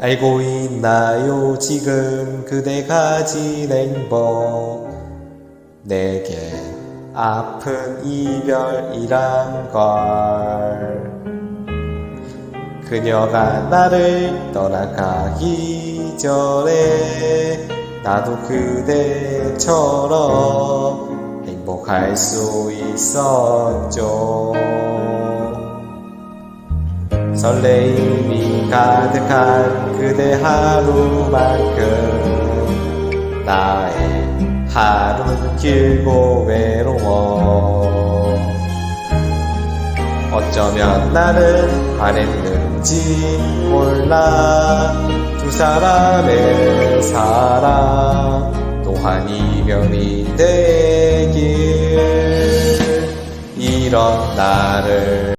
알고 있나요? 지금 그대 가진 행복 내게 아픈 이별이란 걸. 그녀가 나를 떠나가기 전에 나도 그대처럼 행복할 수 있었죠. 설레임이 가득한 그대 하루만큼 나의 하루는 길고 외로워. 어쩌면 나는 바랬는지 몰라. 두 사람의 사랑 또한 이별이 되길. 이런 나를